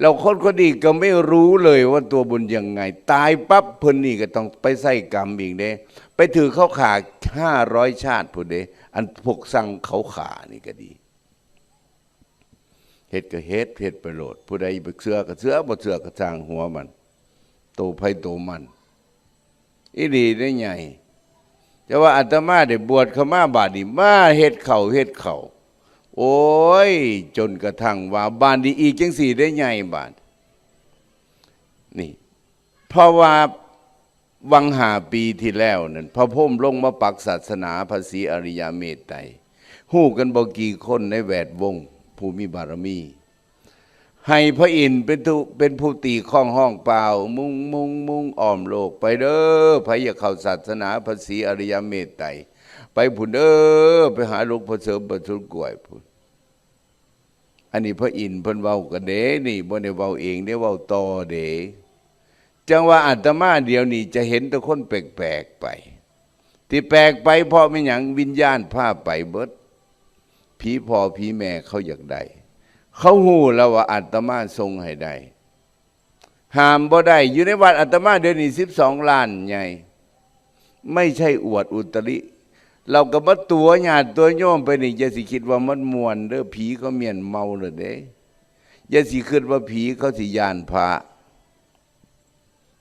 เราคนคนดีก็ไม่รู้เลยว่าตัวบุญยังไง ตายปั๊บเพิ่นนี่ก็ต้องไปใส่กรรมอีกเด้ไปถือเข้าขาห้าร้อยชาติผู้เด้อันพวกสั่งเขาขานี่ก็ดีเฮ็ดก็เฮ็ดเฮ็ดไปโหลด ผู้ใดไปเสือก็เสือบ่เสือก็สร้างหัวมันโตไผโตมันอีดีได้ไงแต่ว่าอาตมาได้บวชเข้ามาบาดนี้มาเฮ็ดเข่าเฮ็ดเข่า โอ้ย จนกระทั่งว่าบ้านดีอีกจังสี่ได้ไงบาดนี่เพราะว่าวังหาปีที่แล้วนั่นพระพรหมลงมาปักศาสนาภาษีอริยเมตไตรหู้กันบ่กี่คนในแวดวงผู้มีบารมี ให้พระอินทร์เป็นทุเป็นผู้ตีข้องห้องเปล่า มุงมุงมุงอ้อมโลกไปเด้อพระยาเข้าศาสนาภาษีอริยเมตไตร ไปผุนเด้อไปหาลวงพ่อเสริมประสุนกล้วยพุ่นอันนี้พระอินทร์พิ่นเว้ากันเด้นี่บ่ได้เว้าเองได้เว้าต่อเด้จังว่าอาตมาเดียวนี้จะเห็นแต่คนแปลกๆไป ที่แปลกไปเพราะไม่หยังวิญญาณพาไปเบิดผีพ่อผีแม่เขาอยากได้เขาหูแล้วว่าอาตมาทรงให้ได้ห้ามบ่ได้อยู่ในวัดอาตมาเดือนนี้สิบสองล้านไงไม่ใช่อวดอุตริ เราก็มาตัวญาติตัวโยมไปนี่อย่าสิคิดว่ามันมวนเด้อผีเขาเมียนเมาเลยเด้อย่าสิคิดว่าผีเขาสิยานพระ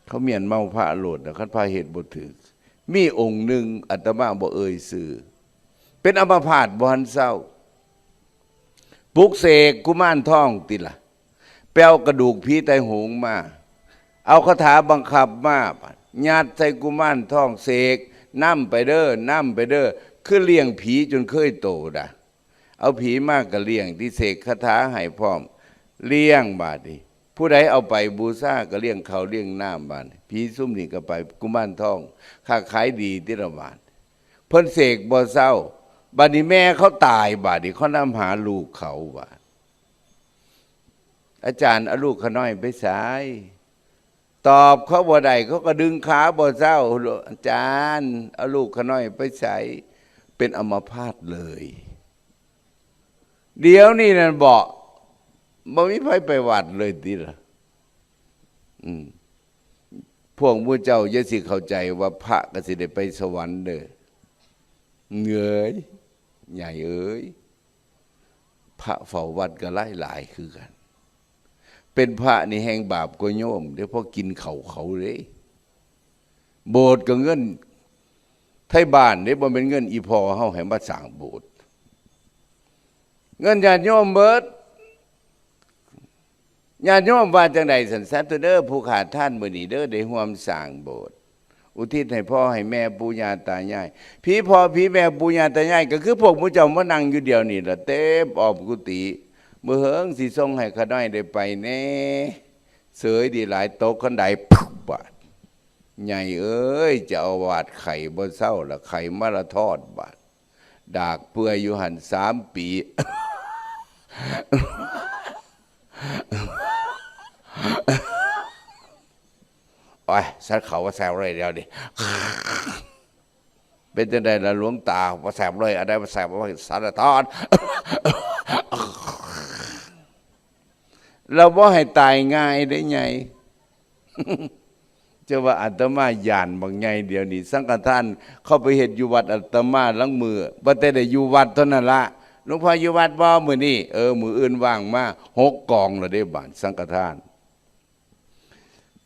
เขาเมียนเมาพระโหลดนะคันพาเหตุบ่ถึก มีองค์หนึ่งอาตมาบ่เอ่ยสื่อ เป็นอมพาตบ่หันเศร้าปลุกเสกกุมารทองติละแปลวกระดูกผีไตหงมา เอาคาถาบังคับมาญาติใส่กุมารทองเสก นั่มไปเด้อนั่มไปเด้อคือเลี้ยงผีจนเคยโตดะเอาผีมากก็เลี้ยงที่เสกคาถาให้พร้อม เลี้ยงบาดนีผู้ใดเอาไปบูชาก็เลี้ยงเขาเลี้ยงน้ำบาดผีซุ่มนี่ก็ไปกุมารทองค้าขายดีที่ระบาดเพิ่นเสกบ่เศร้าบัดนี้แม่เขาตายบาดนี้เขานำหาลูกเขาบาดอาจารย์เอาลูกขน้อยไปสาย ตอบเขาบ่ได้เขาก็ดึงขาบ่เศร้าอาจารย์เอาลูกขาน้อยไปใส่เป็นอมพาตเลย เดี๋ยวนี้นั่นบอกบ่มีไผไปวัดเลยติล่ะอืมพวกผู้เจ้ายสิเข้าใจว่าพระก็สิได้ไปสวรรค์เด้อเงยใหญ่เอ้ยพระเฝ้าวัดก็ไล่หลายคือกัน เป็นพระนี่แห่งบาปก็โยมเดี๋ยวพอกินเขาเขาเลย โบสถ์ก็เงินไทยบ้านเด้บ่เป็นเงินอีพอเฮาให้มาสร้างโบสถ์เงินญาติโยมเบิดญาติโยมว่าจังใดสันสัตเด้อผู้ขาดท่านมื้อนี้เด้อได้ร่วมสร้างโบสถ์อุทิศให้พ่อให้แม่ปู่ย่าตายายพี่พ่อพี่แม่ปู่ย่าตายายก็คือพวกมุเจ้ามานั่งอยู่เดียวนี่ละเต็มออบกุฏิ เมื่อเหิงสิทรงให้ขาน้อยได้ไปแน่เสยดีหลายโต๊ะคนใดพุบบาดใหญ่เอ้ย จะเอาวาดไข่บนเศร้าละไข่มาละทอดบาดดากเปื่อยอยู่หันสามปี โอ้ยสักเขาว่าแซวเลยเดียวดิ เป็นจังไดล่ะหลวงตาว่าแซวเลยอะไรว่าแซวว่าสารทอน เราบ่ให้ตายง่ายได้ไงจะว่าอาตมาหยานบางไงเดี๋ยวนี้ สังฆทานเข้าไปเห็นอยู่วัดอาตมาลังมือบ่แต่ได้อยู่วัดเท่านั้นละหลวงพ่ออยู่วัดบ่มือนี้เออมืออื่นว่างมาหกกองแล้วได้บาทสังฆทาน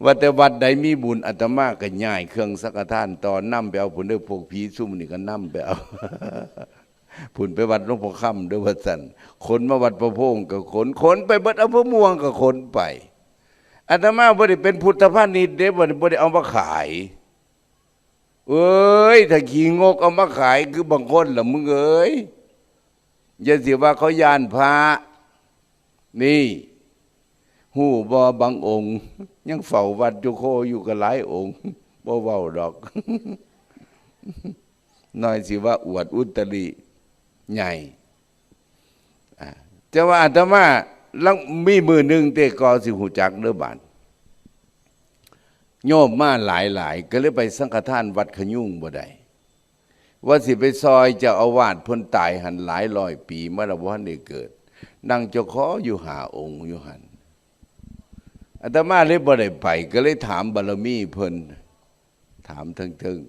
ว่าแต่วัดใดมีบุญอาตมาก็ย่ายเครื่องสังฆทานตอนนำไปเอาผลเด้อพวกผีซุ่มนี่ก็นำไปเอา ผุนไปวัดหลวงพ่อค่ำเด้อว่าซั่นขนมาวัดประพงก็ขนขนไปเบิดอำเภอม่วงก็ขนไปอาตมาบ่ได้เป็นพุทธพาณิชย์เด้บ่ได้บ่ได้เอามาขายเอ้ยถ้าขี้งกเอามาขายคือบางคนล่ะมึงเอ้ยอย่าสิว่าเขายานพระนี่หูบ่บางองค์ ยังเฝ้าวัดจุโคอยู่กับหลายองค์บ่เว้าดอก น้อยสิว่าอวดอุตริ ใหญ่อ่าจะว่าอาตมาลังมีมือหนึ่งเตกอสิหูจักเด้อบานโยมมาหลายหลายๆก็เลยไปสังฆทานวัดขยุ่งบ่ได้ว่าสิไปซอยเจะอาวาสเพ้นตายหันหลายร้อยปีเมื่อเราบ่ทันได้เกิดนั่งเจ้าขออยู่หาองค์อยู่หันอาตมาเลยบ่ได้ไป ก็เลยถามบารมีเพิ่นถามเทิง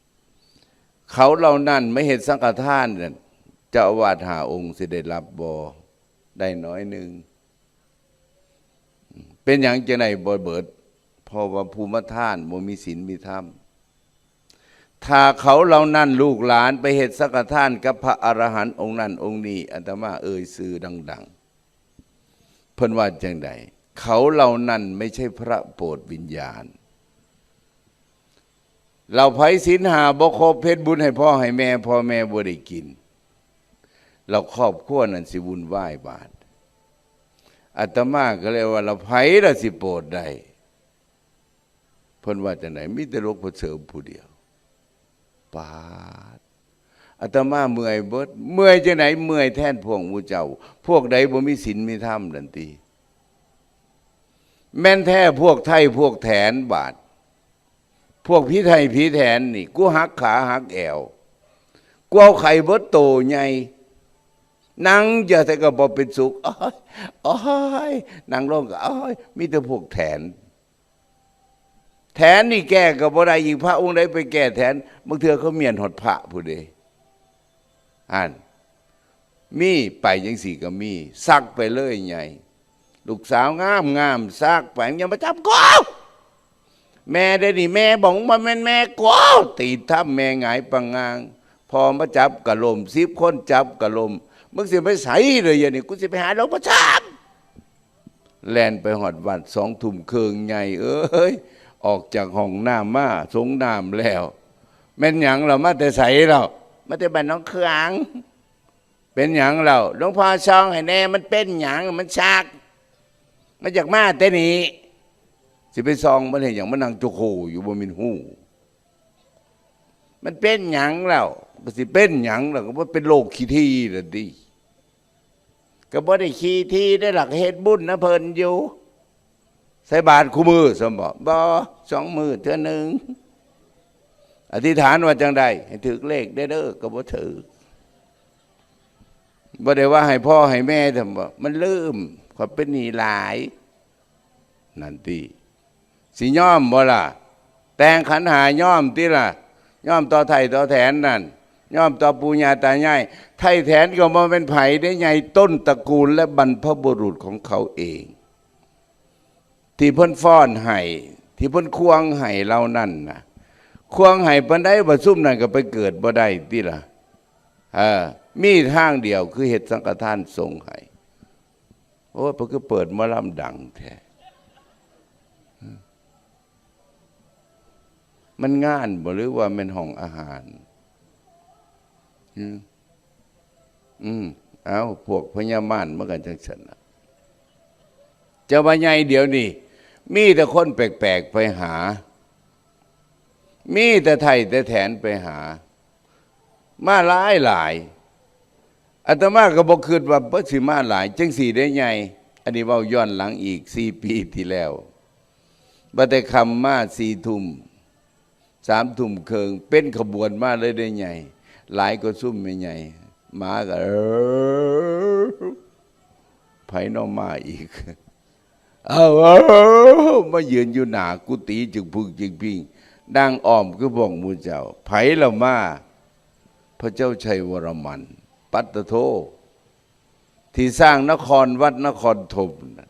ๆเขาเหล่านั้นไม่เห็นสังฆทานนั่น เจ้าวาสหาองค์สิได้รับบ่ได้น้อยหนึ่ง เป็นอย่างจะไหนบ่เบิดพราะว่าภูมิท่านบ่มีศีลมีธรรมถ้าเขาเหล่านั้นลูกหลานไปเหตุสักทานกับพระอรหันต์องค์นั้นองค์นี้อาตมาเอ่ยซื่อดัง ๆ เพิ่นว่าจังใดเขาเหล่านั้นไม่ใช่พระโปรดวิญญาณ เราไผศีลหาบ่ครบเพชรบุญให้พ่อให้แม่ พ่อแม่บ่ได้กิน เราครอบครัวนั้นสิวุ่นวายบาดอาตมาก็เลยว่าเราไผ่ละสิโปรดได้เพิ่นว่าจังไดมีแต่โรคประเสริมผู้เดียวปาดอาตมาเมื่อยเบิดเมื่อยจังไหนเมื่อยแท่นพวกหมูเจ้า พวกใดบ่มีศีลมีธรรมดันตีแม่นแท้พวกไทยพวกแถนบาท พวกพี่ไทยพี่แถนนี่ กูหักขาหักแอวกูเอาไข่เบิดโตใหญ่ นั่งจะแต่ก็บ่เป็นสุขอ้อยอ้อยนั่งลงก็อ้อยมีแต่พวกแถนแทนนี่แก้กับบ่ได้อีกพระองค์ใดไปแก้แทนบางเทื่อเขาเมียนหดพระผู้ใดอ่านมีไปจังสี่ก็มีซักไปเลยใหญ่ลูกสาวงามงามซักไปยังมาจับกูแม่ได้นี่แม่บอกว่าแม่แม่กูตีทับแม่หงายปังงาง พอมาจับกะลมสิบคนจับกะลม มึงสิไปใส่เลยอย่างนี้กูสิไปหาหลวงพ่อชามแลนไปหอดวัดสองทุ่มเคืองใหญ่เอ้ยออกจากห้องน้ำมาสงน้ำแล้ว แม่นหยังเรามาแต่ใสเรามาแต่บ้านน้องเครืองเป็นหยังเราหลวงพ่อช่องให้แน่ มันเป็นหยังมันชักมาจากมาแต่นี้สิไปซองมันเห็นอย่างมันนั่งโจโคอยู่บนมินหูมันเป็นหยังเรา ก็สิเป็นหยังเราก็ว่าเป็นโรคขี้ที่ละดิก็บ่ได้ขี้ที่ได้หลักเฮ็ดบุญนะเพลินอยู่ใส่บาทคู่มือสมบอกบอสองมือเท่านึงอธิษฐานว่าจังใดให้ถือเลขได้เด้อก็บ่ถือบ่ได้ว่าให้พ่อให้แม่ทำบ่มันลืมเขาเป็นหนี้หลาย นั่นตีสิย่อมบ่ล่ะ แต่งขันหาย่อมติล่ะ ย่อมต่อไทยต่อแถนนั่น ย่อมต่อปูญาตายายไทยแถนก็มาเป็นไผ่ได้ไงต้นตระกูลและบรรพบุรุษของเขาเอง ที่พ่นฟ้อนไห้ที่พ่นควงไห้เรานั่นนะควงไห้เพิ่นได้บ่ซุ่มนั่นก็ไปเกิดบ่ได้ติล่ะเออมีทางเดียวคือเฮ็ดสังฆทานทรงไห้โอ้ยเพิ่นก็เปิดมอลำดังแท้มันงานบ่หรือว่ามันห้องอาหาร อืมเอาพวกพญามารเมื่อกันจังซั่นจะว่าไงเดี๋ยวนี้มีแต่คนแปลกๆไปหา มีแต่ไทยแต่แถนไปหา มาหลายหลายอาตมาก็บอกคืนว่าพิ่สิมาหลายจังสี่ได้ไงอันนี้เว่าย้อนหลังอีกสี่ปีที่แล้วบัต่คำมาสี่ทุ่มสามทุ่มเคิงเป็นขบวนมาเลยได้ไง หลายก็ซุ่มไม่ไงหมาก็เออไผนอมาอีกเอาเอามายืนอยู่หนากุฏิจึงพึงจึงพิงดังอ้อมก็บอกมูเจ้า ไผ่ละมา พระเจ้าชัยวรมัน ปัตตโท ที่สร้างนครวัดนครธมนะ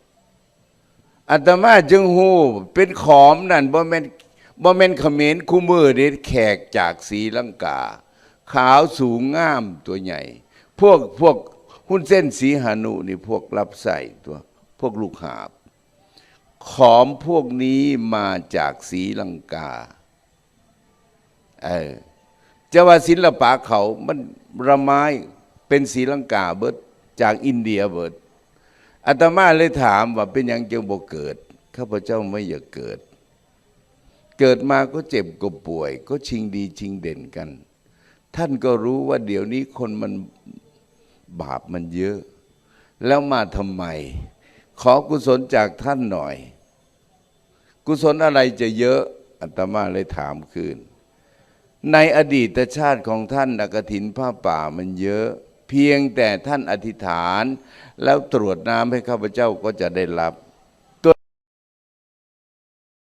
อาตมาจึงหูเป็นขอมนั่นบ่แม่นบ่แม่นเขมรคู่มือเด็แขกจากศรีลังกา ขาวสูงงามตัวใหญ่ พวกพวกหุ้นเส้นสีหานุนี่พวกรับใส่ตัวพวกลูกหาบ ขอมพวกนี้มาจากศรีลังกา เออจะว่าศิลปะเขามันระไม้เป็นศรีลังกาเบิดจากอินเดียเบิดอาตมาเลยถามว่าเป็นยังจึงบ่เกิดข้าพเจ้าไม่อยากเกิด เกิดมาก็เจ็บก็ป่วย ก็ชิงดีชิงเด่นกัน ท่านก็รู้ว่าเดี๋ยวนี้คนมันบาปมันเยอะ แล้วมาทำไม ขอกุศลจากท่านหน่อย กุศลอะไรจะเยอะอัตมาเลยถามคืน ในอดีตชาติของท่านนักถินผ้าป่ามันเยอะ เพียงแต่ท่านอธิษฐาน แล้วตรวจน้ำให้ข้าพเจ้าก็จะได้รับ